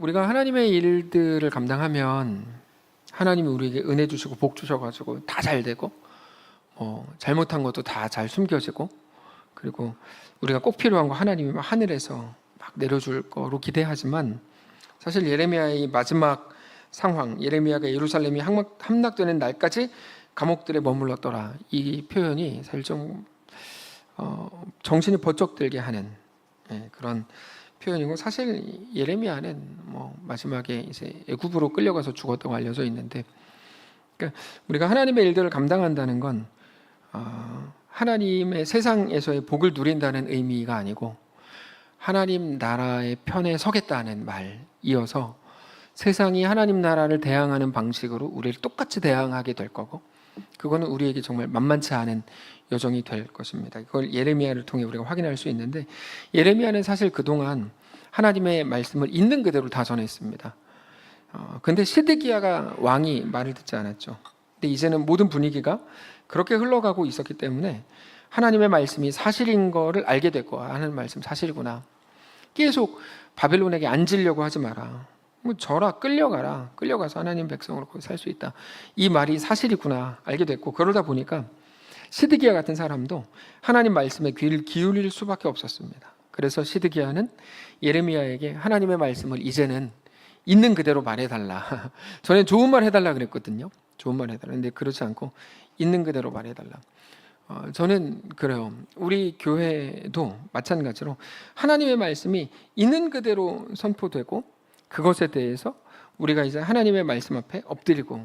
우리가 하나님의 일들을 감당하면 하나님이 우리에게 은혜 주시고 복 주셔가지고 다 잘 되고 어, 잘못한 것도 다 잘 숨겨지고 그리고 우리가 꼭 필요한 거 하나님이 막 하늘에서 막 내려줄 거로 기대하지만 사실 예레미야의 마지막 상황 예레미야가 예루살렘이 함락, 함락되는 날까지 감옥들에 머물렀더라. 이 표현이 사실 좀 어, 정신이 번쩍 들게 하는 예, 그런 표현이고 사실 예레미야는 뭐 마지막에 이제 애굽으로 끌려가서 죽었다고 알려져 있는데 그러니까 우리가 하나님의 일들을 감당한다는 건 어, 하나님의 세상에서의 복을 누린다는 의미가 아니고 하나님 나라의 편에 서겠다는 말 이어서 세상이 하나님 나라를 대항하는 방식으로 우리를 똑같이 대항하게 될 거고 그거는 우리에게 정말 만만치 않은 여정이 될 것입니다. 이걸 예레미야를 통해 우리가 확인할 수 있는데 예레미야는 사실 그동안 하나님의 말씀을 있는 그대로 다 전했습니다. 어, 근데 시드기야가 왕이 말을 듣지 않았죠. 근데 이제는 모든 분위기가 그렇게 흘러가고 있었기 때문에 하나님의 말씀이 사실인 거를 알게 됐고 하는 말씀 사실이구나. 계속 바벨론에게 앉으려고 하지 마라. 뭐 저라 끌려가라. 끌려가서 하나님 백성으로 거기 살 수 있다. 이 말이 사실이구나 알게 됐고 그러다 보니까 시드기야 같은 사람도 하나님 말씀에 귀를 기울일 수밖에 없었습니다. 그래서 시드기야는 예레미야에게 하나님의 말씀을 이제는 있는 그대로 말해달라. 전에 좋은 말 해달라 그랬거든요. 좋은 말 해달라. 근데 그렇지 않고 있는 그대로 말해달라. 어, 저는 그래요. 우리 교회도 마찬가지로 하나님의 말씀이 있는 그대로 선포되고 그것에 대해서 우리가 이제 하나님의 말씀 앞에 엎드리고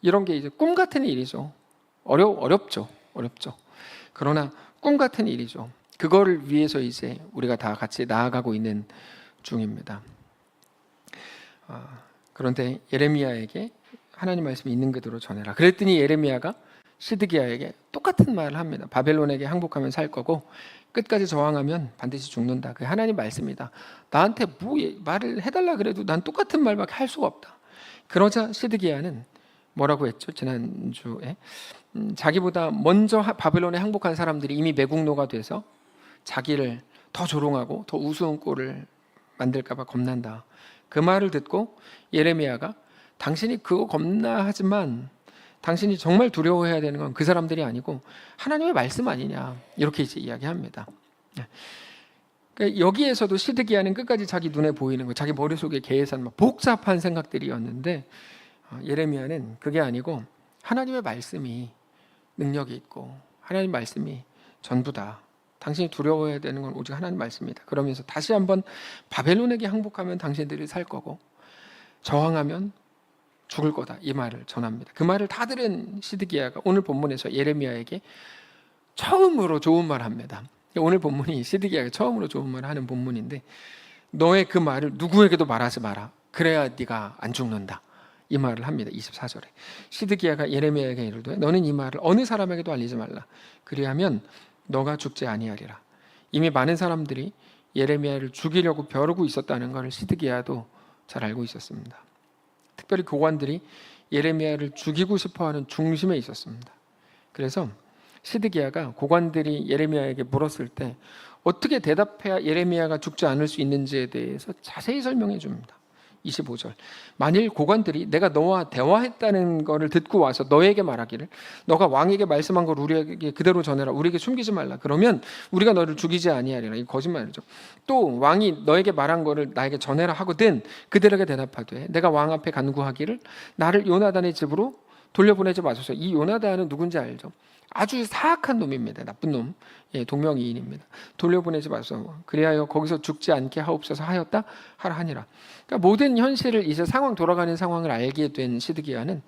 이런 게 이제 꿈 같은 일이죠. 어려 어렵죠. 어렵죠. 그러나 꿈 같은 일이죠. 그거를 위해서 이제 우리가 다 같이 나아가고 있는 중입니다. 아, 그런데 예레미야에게 하나님 말씀이 있는 그대로 전해라. 그랬더니 예레미야가 시드기야에게 똑같은 말을 합니다. 바벨론에게 항복하면 살 거고 끝까지 저항하면 반드시 죽는다. 그 하나님 말씀이다. 나한테 뭐 예- 말을 해달라 그래도 난 똑같은 말밖에 할 수가 없다. 그러자 시드기야는 뭐라고 했죠? 지난주에 음, 자기보다 먼저 하- 바벨론에 항복한 사람들이 이미 매국노가 돼서 자기를 더 조롱하고 더 우스운 꼴을 만들까봐 겁난다. 그 말을 듣고 예레미야가 당신이 그거 겁나 하지만 당신이 정말 두려워해야 되는 건 그 사람들이 아니고 하나님의 말씀 아니냐 이렇게 이제 이야기합니다. 네. 그러니까 여기에서도 시드기야는 끝까지 자기 눈에 보이는 거, 자기 머릿속에 계산 막 복잡한 생각들이었는데 어, 예레미야는 그게 아니고 하나님의 말씀이 능력이 있고 하나님 말씀이 전부다. 당신이 두려워해야 되는 건 오직 하나님 말씀이다. 그러면서 다시 한번 바벨론에게 항복하면 당신들이 살 거고 저항하면 죽을 거다. 이 말을 전합니다. 그 말을 다 들은 시드기야가 오늘 본문에서 예레미야에게 처음으로 좋은 말 합니다. 오늘 본문이 시드기야가 처음으로 좋은 말을 하는 본문인데 너의 그 말을 누구에게도 말하지 마라. 그래야 네가 안 죽는다. 이 말을 합니다. 24절에. 시드기야가 예레미야에게 이르되 너는 이 말을 어느 사람에게도 알리지 말라. 그리하면 너가 죽지 아니하리라. 이미 많은 사람들이 예레미야를 죽이려고 벼르고 있었다는 것을 시드기야도 잘 알고 있었습니다. 특별히 교관들이 예레미야를 죽이고 싶어하는 중심에 있었습니다. 그래서 시드기야가 고관들이 예레미야에게 물었을 때 어떻게 대답해야 예레미야가 죽지 않을 수 있는지에 대해서 자세히 설명해 줍니다. 25절. 만일 고관들이 내가 너와 대화했다는 것을 듣고 와서 너에게 말하기를 너가 왕에게 말씀한 걸 우리에게 그대로 전해라. 우리에게 숨기지 말라. 그러면 우리가 너를 죽이지 아니하리라. 이 거짓말이죠. 또 왕이 너에게 말한 것을 나에게 전해라 하거든 그들에게 대답하되 내가 왕 앞에 간구하기를 나를 요나단의 집으로 돌려보내지 마소서. 이 요나단은 누군지 알죠? 아주 사악한 놈입니다. 나쁜 놈. 예, 동명이인입니다. 돌려보내지 마소서. 그리하여 거기서 죽지 않게 하옵소서 하였다 하라 하니라. 그러니까 모든 현실을 이제 상황 돌아가는 상황을 알게 된 시드기야는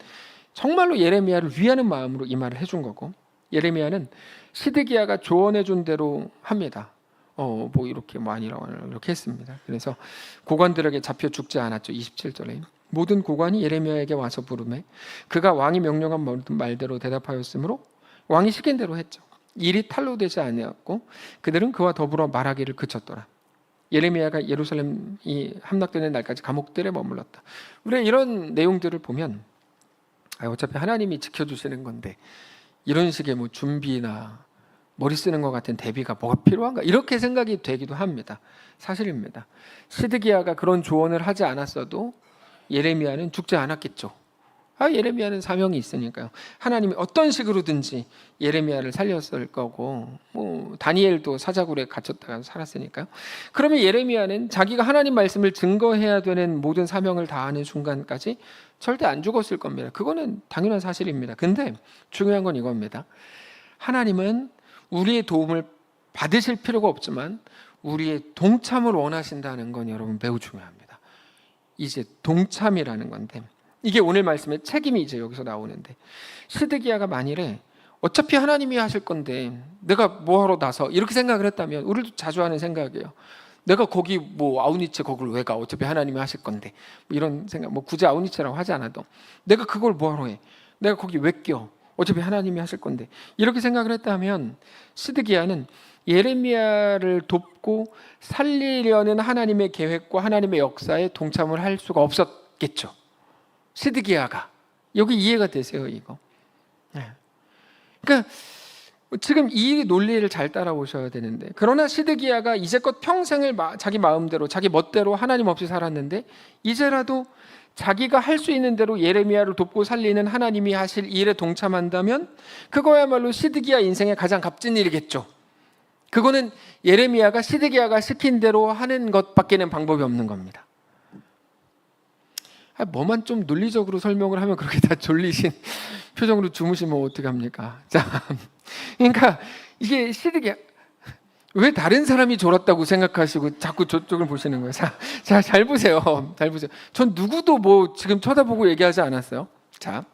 정말로 예레미야를 위하는 마음으로 이 말을 해준 거고 예레미야는 시드기야가 조언해 준 대로 합니다. 어, 뭐 이렇게 뭐 아니라 이렇게 했습니다. 그래서 고관들에게 잡혀 죽지 않았죠. 27절에 모든 고관이 예레미야에게 와서 부르매 그가 왕이 명령한 말대로 대답하였으므로 왕이 시킨 대로 했죠. 일이 탈로 되지 아니었고 그들은 그와 더불어 말하기를 그쳤더라. 예레미야가 예루살렘이 함락되는 날까지 감옥들에 머물렀다. 우리가 이런 내용들을 보면 아, 어차피 하나님이 지켜주시는 건데 이런 식의 뭐 준비나 머리 쓰는 것 같은 대비가 뭐가 필요한가 이렇게 생각이 되기도 합니다. 사실입니다. 시드기야가 그런 조언을 하지 않았어도 예레미야는 죽지 않았겠죠. 아 예레미야는 사명이 있으니까요. 하나님이 어떤 식으로든지 예레미야를 살렸을 거고 뭐 다니엘도 사자굴에 갇혔다가 살았으니까요. 그러면 예레미야는 자기가 하나님 말씀을 증거해야 되는 모든 사명을 다하는 순간까지 절대 안 죽었을 겁니다. 그거는 당연한 사실입니다. 근데 중요한 건 이겁니다. 하나님은 우리의 도움을 받으실 필요가 없지만 우리의 동참을 원하신다는 건 여러분 매우 중요합니다. 이제 동참이라는 건데 이게 오늘 말씀의 책임이 이제 여기서 나오는데 시드기야가 만일에 어차피 하나님이 하실 건데 내가 뭐하러 나서 이렇게 생각을 했다면 우리도 자주 하는 생각이에요. 내가 거기 뭐 아우니체 거기를 왜 가? 어차피 하나님이 하실 건데 뭐 이런 생각 뭐 굳이 아우니체라고 하지 않아도 내가 그걸 뭐하러 해? 내가 거기 왜 껴? 어차피 하나님이 하실 건데 이렇게 생각을 했다면 시드기야는 예레미야를 돕고 살리려는 하나님의 계획과 하나님의 역사에 동참을 할 수가 없었겠죠. 시드기야가 여기 이해가 되세요 이거. 네. 그러니까 지금 이 논리를 잘 따라오셔야 되는데 그러나 시드기야가 이제껏 평생을 마- 자기 마음대로 자기 멋대로 하나님 없이 살았는데 이제라도 자기가 할 수 있는 대로 예레미야를 돕고 살리는 하나님이 하실 일에 동참한다면 그거야말로 시드기야 인생의 가장 값진 일이겠죠. 그거는 예레미야가 시드기야가 시킨 대로 하는 것밖에는 방법이 없는 겁니다. 아, 뭐만 좀 논리적으로 설명을 하면 그렇게 다 졸리신 표정으로 주무시면 어떡합니까? 자, 그러니까 이게 시드기야 왜 다른 사람이 졸았다고 생각하시고 자꾸 저쪽을 보시는 거예요? 자, 자, 잘 보세요. 잘 보세요. 전 누구도 뭐 지금 쳐다보고 얘기하지 않았어요. 자,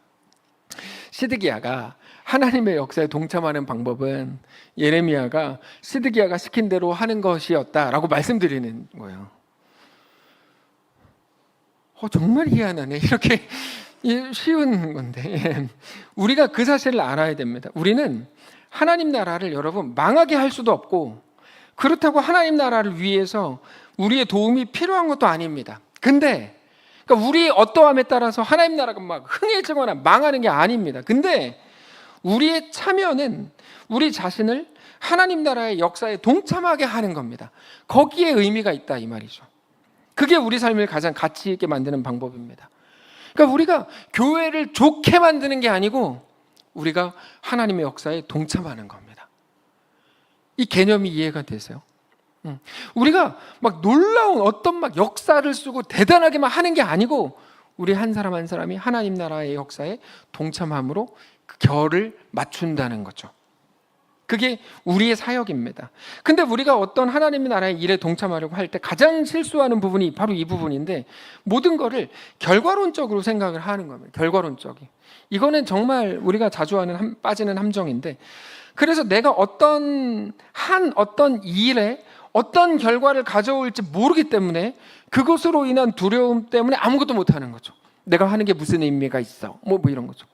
시드기야가 하나님의 역사에 동참하는 방법은 예레미야가 시드기야가 시킨 대로 하는 것이었다라고 말씀드리는 거예요. 어, 정말 희한하네. 이렇게 예, 쉬운 건데 예. 우리가 그 사실을 알아야 됩니다. 우리는 하나님 나라를 여러분 망하게 할 수도 없고 그렇다고 하나님 나라를 위해서 우리의 도움이 필요한 것도 아닙니다. 근데 그러니까 우리 어떠함에 따라서 하나님 나라가 막 흥해지거나 망하는 게 아닙니다. 근데 우리의 참여는 우리 자신을 하나님 나라의 역사에 동참하게 하는 겁니다. 거기에 의미가 있다 이 말이죠. 그게 우리 삶을 가장 가치 있게 만드는 방법입니다. 그러니까 우리가 교회를 좋게 만드는 게 아니고 우리가 하나님의 역사에 동참하는 겁니다. 이 개념이 이해가 되세요? 음. 우리가 막 놀라운 어떤 막 역사를 쓰고 대단하게 만 하는 게 아니고 우리 한 사람 한 사람이 하나님 나라의 역사에 동참함으로 그 결을 맞춘다는 거죠. 그게 우리의 사역입니다. 근데 우리가 어떤 하나님의 나라의 일에 동참하려고 할 때 가장 실수하는 부분이 바로 이 부분인데 모든 거를 결과론적으로 생각을 하는 겁니다. 결과론적이. 이거는 정말 우리가 자주 하는 함- 빠지는 함정인데 그래서 내가 어떤 한 어떤 일에 어떤 결과를 가져올지 모르기 때문에 그것으로 인한 두려움 때문에 아무것도 못 하는 거죠. 내가 하는 게 무슨 의미가 있어? 뭐, 뭐 이런 거죠.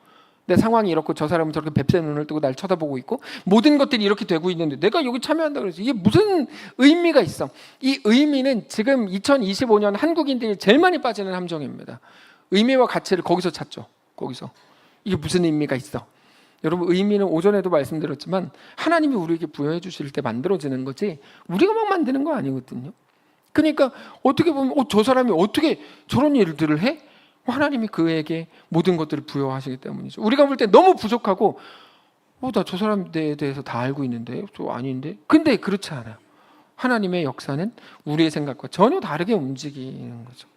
내 상황이 이렇고 저 사람은 저렇게 뱁새 눈을 뜨고 날 쳐다보고 있고 모든 것들이 이렇게 되고 있는데 내가 여기 참여한다 그래서 이게 무슨 의미가 있어? 이 의미는 지금 2025년 한국인들이 제일 많이 빠지는 함정입니다. 의미와 가치를 거기서 찾죠. 거기서 이게 무슨 의미가 있어? 여러분 의미는 오전에도 말씀드렸지만 하나님이 우리에게 부여해 주실 때 만들어지는 거지 우리가 막 만드는 거 아니거든요. 그러니까 어떻게 보면 어, 저 사람이 어떻게 저런 일들을 해? 하나님이 그에게 모든 것들을 부여하시기 때문이죠. 우리가 볼 때 너무 부족하고 어, 나 저 사람에 대해서 다 알고 있는데 저 아닌데. 근데 그렇지 않아요. 하나님의 역사는 우리의 생각과 전혀 다르게 움직이는 거죠.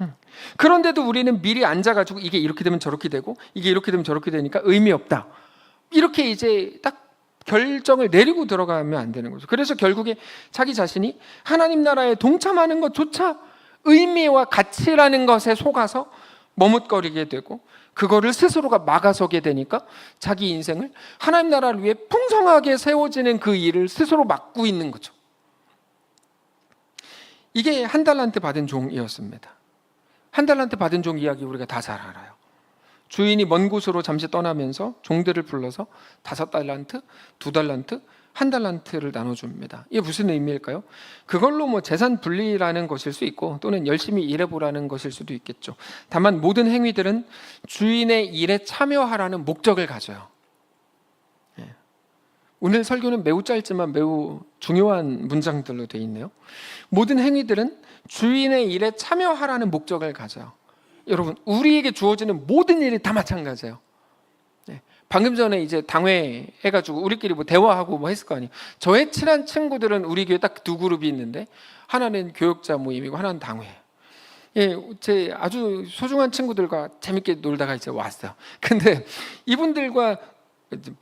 음. 그런데도 우리는 미리 앉아가지고 이게 이렇게 되면 저렇게 되고 이게 이렇게 되면 저렇게 되니까 의미 없다. 이렇게 이제 딱 결정을 내리고 들어가면 안 되는 거죠. 그래서 결국에 자기 자신이 하나님 나라에 동참하는 것조차 의미와 가치라는 것에 속아서 머뭇거리게 되고 그거를 스스로가 막아서게 되니까 자기 인생을 하나님 나라를 위해 풍성하게 세워지는 그 일을 스스로 막고 있는 거죠. 이게 한 달란트 받은 종이었습니다. 한 달란트 받은 종 이야기 우리가 다 잘 알아요. 주인이 먼 곳으로 잠시 떠나면서 종들을 불러서 다섯 달란트, 두 달란트, 한 달란트를 나눠줍니다. 이게 무슨 의미일까요? 그걸로 뭐 재산 분리라는 것일 수 있고 또는 열심히 일해보라는 것일 수도 있겠죠. 다만 모든 행위들은 주인의 일에 참여하라는 목적을 가져요. 예. 오늘 설교는 매우 짧지만 매우 중요한 문장들로 되어 있네요. 모든 행위들은 주인의 일에 참여하라는 목적을 가져요. 여러분, 우리에게 주어지는 모든 일이 다 마찬가지예요. 네. 방금 전에 이제 당회 해가지고 우리끼리 뭐 대화하고 뭐 했을 거 아니에요. 저의 친한 친구들은 우리 교회 딱 두 그룹이 있는데 하나는 교육자 모임이고 하나는 당회. 예, 제 아주 소중한 친구들과 재밌게 놀다가 이제 왔어요. 근데 이분들과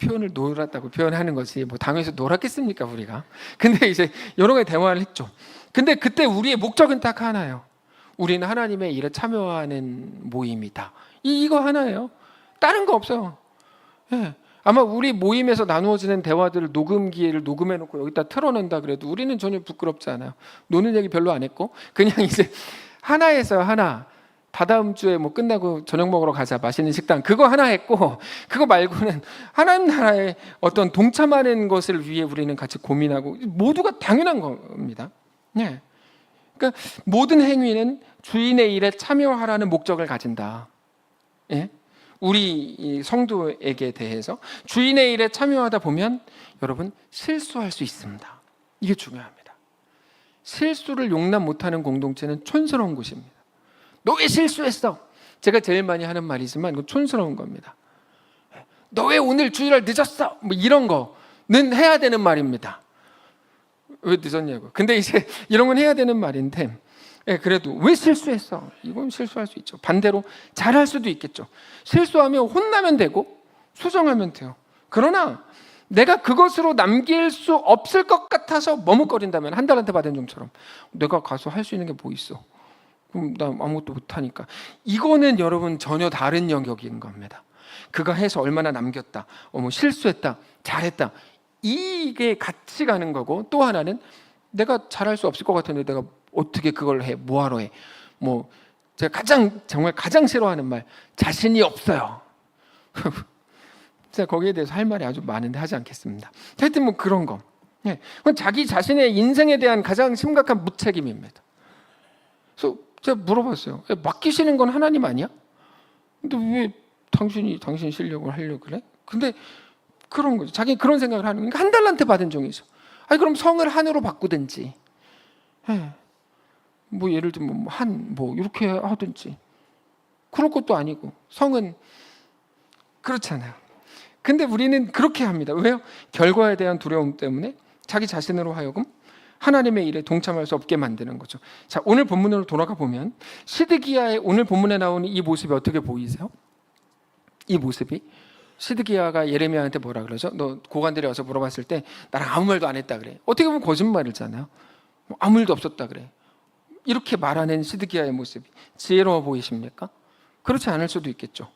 표현을 놀았다고 표현하는 것이 뭐 당에서 놀았겠습니까 우리가? 근데 이제 여러 가지 대화를 했죠. 근데 그때 우리의 목적은 딱 하나예요. 우리는 하나님의 일에 참여하는 모임이다. 이 이거 하나예요. 다른 거 없어요. 예. 아마 우리 모임에서 나누어지는 대화들을 녹음기를 녹음해놓고 여기다 틀어낸다 그래도 우리는 전혀 부끄럽지 않아요. 노는 얘기 별로 안 했고 그냥 이제 하나에서 하나 다다음 주에 뭐 끝나고 저녁 먹으러 가자 맛있는 식당 그거 하나 했고 그거 말고는 하나님 나라에 어떤 동참하는 것을 위해 우리는 같이 고민하고 모두가 당연한 겁니다. 네. 그러니까 모든 행위는 주인의 일에 참여하라는 목적을 가진다. 예? 우리 이 성도에게 대해서 주인의 일에 참여하다 보면 여러분 실수할 수 있습니다. 이게 중요합니다. 실수를 용납 못하는 공동체는 촌스러운 곳입니다. 너 왜 실수했어? 제가 제일 많이 하는 말이지만 이거 촌스러운 겁니다. 너 왜 오늘 주일날 늦었어? 뭐 이런 거는 해야 되는 말입니다. 왜 늦었냐고. 근데 이제 이런 건 해야 되는 말인데 예, 그래도 왜 실수했어? 이건 실수할 수 있죠. 반대로 잘할 수도 있겠죠. 실수하면 혼나면 되고 수정하면 돼요. 그러나 내가 그것으로 남길 수 없을 것 같아서 머뭇거린다면 한 달한테 받은 종처럼 내가 가서 할 수 있는 게 뭐 있어? 그럼 나 아무것도 못하니까 이거는 여러분 전혀 다른 영역인 겁니다. 그가 해서 얼마나 남겼다, 어머 실수했다, 잘했다 이게 같이 가는 거고 또 하나는 내가 잘할 수 없을 것 같은데 내가 어떻게 그걸 해? 뭐하러 해? 뭐 제가 가장 정말 가장 싫어하는 말 자신이 없어요. 제가 거기에 대해서 할 말이 아주 많은데 하지 않겠습니다. 하여튼 뭐 그런 거. 예. 그건 자기 자신의 인생에 대한 가장 심각한 무책임입니다. 그래서 제가 물어봤어요. 야, 맡기시는 건 하나님 아니야? 근데 왜 당신이 당신 실력을 하려고 그래? 근데 그런 거죠. 자기 그런 생각을 하는 거니까 한 달한테 받은 종이죠. 아니 그럼 성을 한으로 바꾸든지. 예. 뭐 예를 들면 한 뭐 이렇게 하든지 그럴 것도 아니고 성은 그렇잖아요. 근데 우리는 그렇게 합니다. 왜요? 결과에 대한 두려움 때문에 자기 자신으로 하여금 하나님의 일에 동참할 수 없게 만드는 거죠. 자, 오늘 본문으로 돌아가 보면 시드기야의 오늘 본문에 나오는 이 모습이 어떻게 보이세요? 이 모습이 시드기야가 예레미야한테 뭐라 그러죠? 너 고관들이 와서 물어봤을 때 나랑 아무 말도 안 했다 그래. 어떻게 보면 거짓말이잖아요. 뭐 아무 일도 없었다 그래. 이렇게 말하는 시드기야의 모습이 지혜로워 보이십니까? 그렇지 않을 수도 있겠죠.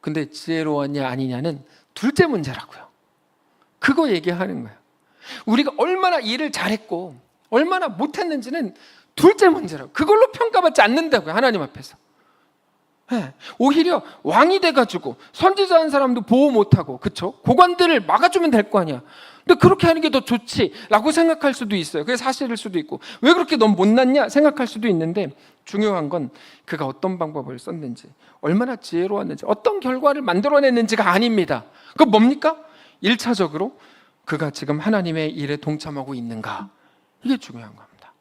근데 지혜로웠냐 아니냐는 둘째 문제라고요. 그거 얘기하는 거예요. 우리가 얼마나 일을 잘했고 얼마나 못했는지는 둘째 문제라고. 그걸로 평가받지 않는다고요. 하나님 앞에서. 예, 오히려 왕이 돼가지고 선지자 한 사람도 보호 못하고 그쵸? 고관들을 막아주면 될 거 아니야. 근데 그렇게 하는 게 더 좋지라고 생각할 수도 있어요. 그게 사실일 수도 있고 왜 그렇게 넌 못났냐 생각할 수도 있는데 중요한 건 그가 어떤 방법을 썼는지 얼마나 지혜로웠는지 어떤 결과를 만들어냈는지가 아닙니다. 그 뭡니까? 일차적으로 그가 지금 하나님의 일에 동참하고 있는가 이게 중요한 겁니다.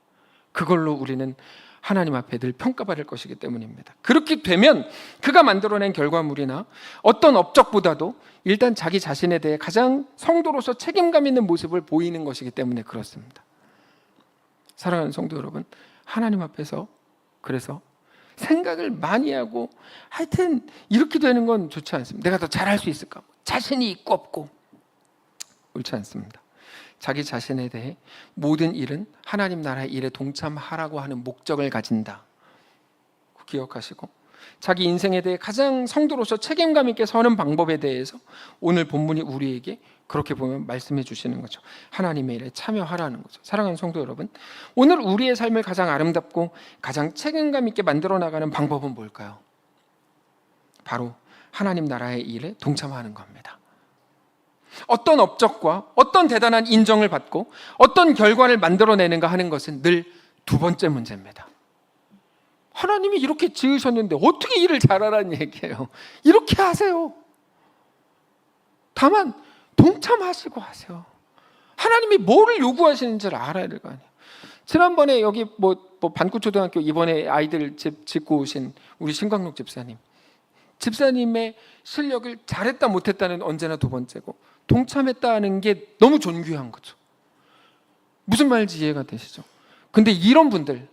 그걸로 우리는 하나님 앞에 늘 평가받을 것이기 때문입니다. 그렇게 되면 그가 만들어낸 결과물이나 어떤 업적보다도 일단 자기 자신에 대해 가장 성도로서 책임감 있는 모습을 보이는 것이기 때문에 그렇습니다. 사랑하는 성도 여러분, 하나님 앞에서 그래서 생각을 많이 하고 하여튼 이렇게 되는 건 좋지 않습니다. 내가 더 잘할 수 있을까? 자신이 있고 없고 옳지 않습니다. 자기 자신에 대해 모든 일은 하나님 나라의 일에 동참하라고 하는 목적을 가진다. 기억하시고 자기 인생에 대해 가장 성도로서 책임감 있게 서는 방법에 대해서 오늘 본문이 우리에게 그렇게 보면 말씀해 주시는 거죠. 하나님의 일에 참여하라는 거죠. 사랑하는 성도 여러분, 오늘 우리의 삶을 가장 아름답고 가장 책임감 있게 만들어 나가는 방법은 뭘까요? 바로 하나님 나라의 일에 동참하는 겁니다. 어떤 업적과 어떤 대단한 인정을 받고 어떤 결과를 만들어내는가 하는 것은 늘 두 번째 문제입니다. 하나님이 이렇게 지으셨는데 어떻게 일을 잘하라는 얘기예요. 이렇게 하세요. 다만 동참하시고 하세요. 하나님이 뭐를 요구하시는지를 알아야 될 거 아니에요. 지난번에 여기 뭐, 뭐 반구초등학교 이번에 아이들 집 짓고 오신 우리 신광록 집사님. 집사님의 실력을 잘했다 못했다는 언제나 두 번째고 동참했다는 게 너무 존귀한 거죠. 무슨 말인지 이해가 되시죠? 근데 이런 분들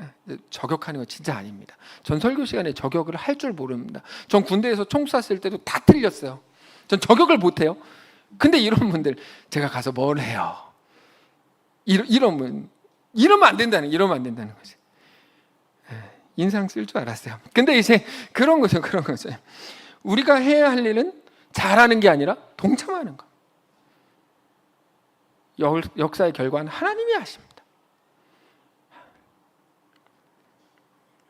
예, 저격하는 거 진짜 아닙니다. 전 설교 시간에 저격을 할 줄 모릅니다. 전 군대에서 총 쐈을 때도 다 틀렸어요. 전 저격을 못 해요. 근데 이런 분들 제가 가서 뭘 해요? 이러, 이러면 이러면 안 된다는 이러면 안 된다는 거지. 예, 인상 쓸 줄 알았어요. 근데 이제 그런 거죠, 그런 거죠. 우리가 해야 할 일은 잘하는 게 아니라 동참하는 거. 역- 역사의 결과는 하나님이 하십니다.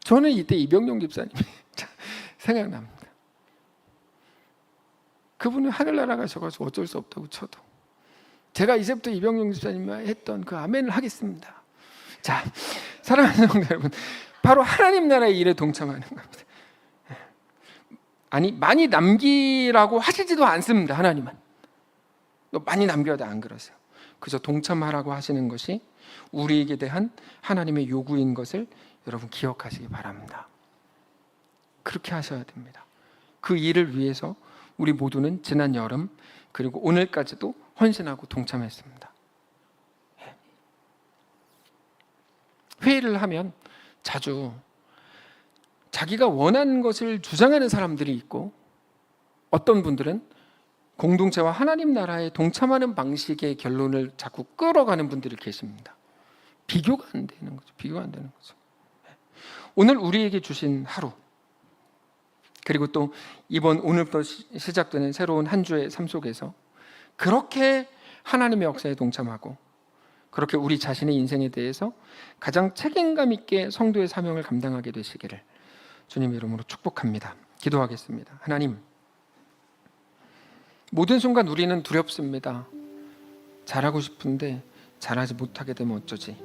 저는 이때 이병용 집사님이 생각납니다. 그분은 하늘나라 가셔가지고 어쩔 수 없다고 쳐도 제가 이제부터 이병용 집사님이 했던 그 아멘을 하겠습니다. 자, 사랑하는 성도 여러분, 바로 하나님 나라의 일에 동참하는 겁니다. 아니 많이 남기라고 하시지도 않습니다. 하나님은 너 많이 남겨도 안 그러세요. 그저 동참하라고 하시는 것이 우리에게 대한 하나님의 요구인 것을 여러분 기억하시기 바랍니다. 그렇게 하셔야 됩니다. 그 일을 위해서 우리 모두는 지난 여름 그리고 오늘까지도 헌신하고 동참했습니다. 예. 회의를 하면 자주 자기가 원하는 것을 주장하는 사람들이 있고 어떤 분들은 공동체와 하나님 나라에 동참하는 방식의 결론을 자꾸 끌어가는 분들이 계십니다. 비교가 안 되는 거죠. 비교가 안 되는 거죠. 오늘 우리에게 주신 하루 그리고 또 이번 오늘부터 시- 시작되는 새로운 한 주의 삶 속에서 그렇게 하나님의 역사에 동참하고 그렇게 우리 자신의 인생에 대해서 가장 책임감 있게 성도의 사명을 감당하게 되시기를 주님 이름으로 축복합니다. 기도하겠습니다. 하나님 모든 순간 우리는 두렵습니다. 잘하고 싶은데 잘하지 못하게 되면 어쩌지?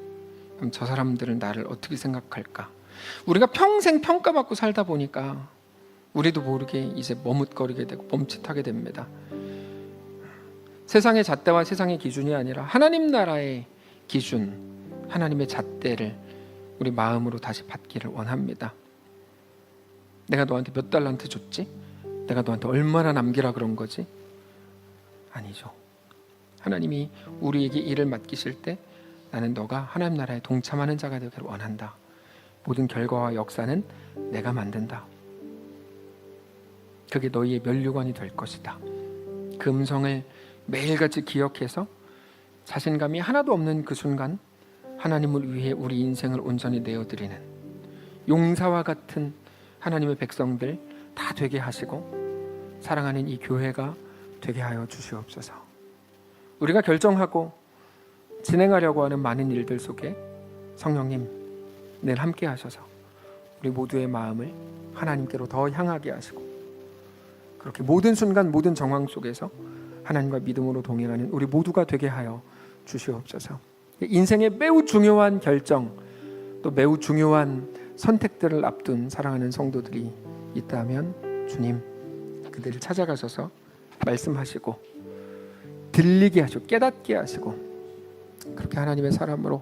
그럼 저 사람들은 나를 어떻게 생각할까? 우리가 평생 평가받고 살다 보니까 우리도 모르게 이제 머뭇거리게 되고 멈칫하게 됩니다. 세상의 잣대와 세상의 기준이 아니라 하나님 나라의 기준, 하나님의 잣대를 우리 마음으로 다시 받기를 원합니다. 내가 너한테 몇 달란트 줬지? 내가 너한테 얼마나 남기라 그런 거지? 아니죠. 하나님이 우리에게 일을 맡기실 때 나는 너가 하나님 나라에 동참하는 자가 되기를 원한다. 모든 결과와 역사는 내가 만든다. 그게 너희의 면류관이 될 것이다. 그 음성을 매일같이 기억해서 자신감이 하나도 없는 그 순간 하나님을 위해 우리 인생을 온전히 내어드리는 용사와 같은 하나님의 백성들 다 되게 하시고 사랑하는 이 교회가 되게 하여 주시옵소서. 우리가 결정하고 진행하려고 하는 많은 일들 속에 성령님 늘 함께 하셔서 우리 모두의 마음을 하나님께로 더 향하게 하시고 그렇게 모든 순간 모든 정황 속에서 하나님과 믿음으로 동행하는 우리 모두가 되게 하여 주시옵소서. 인생의 매우 중요한 결정 또 매우 중요한 선택들을 앞둔 사랑하는 성도들이 있다면 주님 그들을 찾아가셔서 말씀하시고 들리게 하시고 깨닫게 하시고 그렇게 하나님의 사람으로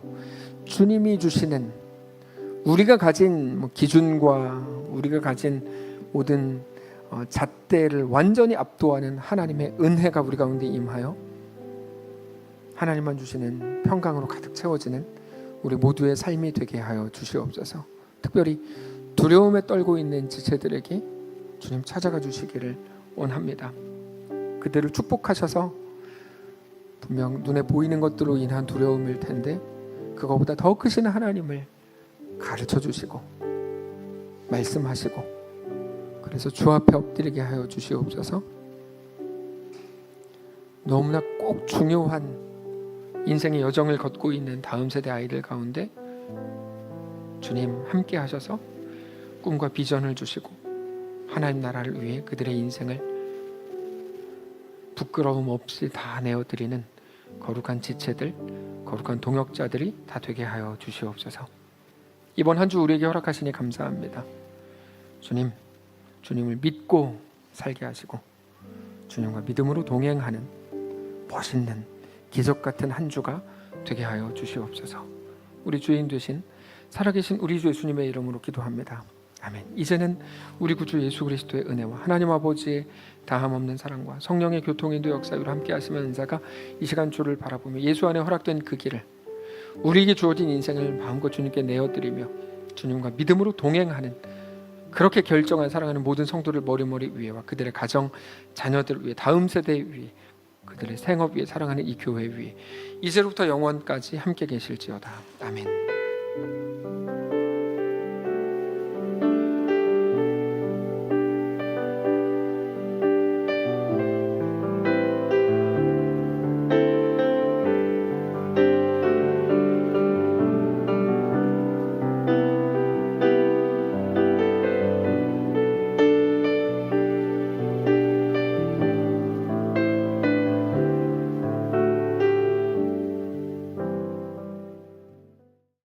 주님이 주시는 우리가 가진 뭐 기준과 우리가 가진 모든 어, 잣대를 완전히 압도하는 하나님의 은혜가 우리 가운데 임하여 하나님만 주시는 평강으로 가득 채워지는 우리 모두의 삶이 되게 하여 주시옵소서. 특별히 두려움에 떨고 있는 지체들에게 주님 찾아가 주시기를 원합니다. 그들을 축복하셔서 분명 눈에 보이는 것들로 인한 두려움일 텐데 그거보다 더 크신 하나님을 가르쳐 주시고 말씀하시고 그래서 주 앞에 엎드리게 하여 주시옵소서. 너무나 꼭 중요한 인생의 여정을 걷고 있는 다음 세대 아이들 가운데 주님 함께 하셔서 꿈과 비전을 주시고 하나님 나라를 위해 그들의 인생을 부끄러움 없이 다 내어드리는 거룩한 지체들, 거룩한 동역자들이 다 되게 하여 주시옵소서. 이번 한 주 우리에게 허락하시니 감사합니다. 주님, 주님을 믿고 살게 하시고 주님과 믿음으로 동행하는 멋있는 기적 같은 한 주가 되게 하여 주시옵소서. 우리 주인 되신 살아계신 우리 주 예수님의 이름으로 기도합니다. 아멘. 이제는 우리 구주 예수 그리스도의 은혜와 하나님 아버지의 다함 없는 사랑과 성령의 교통인도 역사로 함께 하시면 은사가 이 시간 주를 바라보며 예수 안에 허락된 그 길을 우리에게 주어진 인생을 마음껏 주님께 내어드리며 주님과 믿음으로 동행하는 그렇게 결정한 사랑하는 모든 성도를 머리머리 위에와 그들의 가정 자녀들 위해 다음 세대 위에 그들의 생업 위에 사랑하는 이 교회 위에 이제로부터 영원까지 함께 계실지어다 아멘.